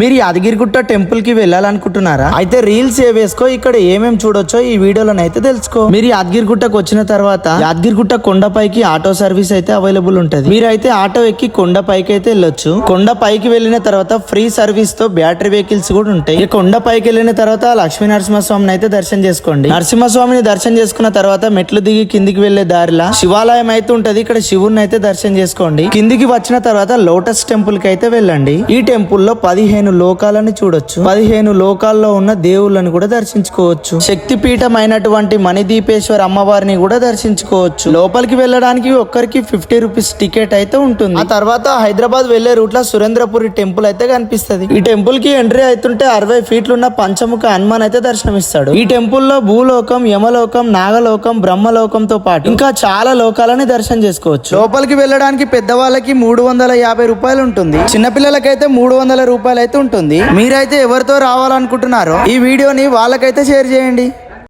మీరు యాదగిరిగుట్ట టెంపుల్కి వెళ్ళాలనుకుంటున్నారా? అయితే రీల్స్ ఏ వేసుకో ఇక్కడ ఏమేమి చూడొచ్చో ఈ వీడియోలోనైతే తెలుసుకో. మీరు యాదగిరిగుట్టకు వచ్చిన తర్వాత యాదగిరిగుట్ట కొండపైకి ఆటో సర్వీస్ అయితే అవైలబుల్ ఉంటది. మీరైతే ఆటో ఎక్కి కొండ పైకి అయితే వెళ్ళొచ్చు. కొండ పైకి వెళ్ళిన తర్వాత ఫ్రీ సర్వీస్తో బ్యాటరీ వెహికల్స్ కూడా ఉంటాయి. ఈ కొండ పైకి వెళ్ళిన తర్వాత లక్ష్మీ నరసింహస్వామిని అయితే దర్శనం చేసుకోండి. నరసింహస్వామిని దర్శనం చేసుకున్న తర్వాత మెట్లు దిగి కిందికి వెళ్ళే దారిలా శివాలయం అయితే ఉంటది. ఇక్కడ శివుని అయితే దర్శనం చేసుకోండి. కిందికి వచ్చిన తర్వాత లోటస్ టెంపుల్కి అయితే వెళ్ళండి. ఈ టెంపుల్లో పదిహేను లోకాలను చూడొచ్చు. పదిహేను లోకాల్లో ఉన్న దేవుళ్ళని కూడా దర్శించుకోవచ్చు. శక్తి పీఠం అయినటువంటి మణిదీపేశ్వర అమ్మవారిని కూడా దర్శించుకోవచ్చు. లోపలికి వెళ్ళడానికి ఒక్కరికి ఫిఫ్టీ రూపీస్ టికెట్ అయితే ఉంటుంది. ఆ తర్వాత హైదరాబాద్ వెళ్ళే రూట్లో సురేంద్రపురి టెంపుల్ అయితే కనిపిస్తుంది. ఈ టెంపుల్కి ఎంట్రీ అవుతుంటే అరవై ఫీట్లు ఉన్న పంచముఖ హనుమాన్ అయితే దర్శనమిస్తాడు. ఈ టెంపుల్లో భూలోకం యమలోకం నాగలోకం బ్రహ్మలోకంతో పాటు ఇంకా చాలా లోకాలని దర్శనం చేసుకోవచ్చు. లోపలికి వెళ్ళడానికి పెద్దవాళ్ళకి మూడు వందల యాభై రూపాయలు ఉంటుంది. చిన్నపిల్లలకైతే మూడు వందల రూపాయలు అయితే ఉంటుంది. మీరైతే ఎవరితో రావాలనుకుంటున్నారో ఈ వీడియోని వాళ్ళకైతే షేర్ చేయండి.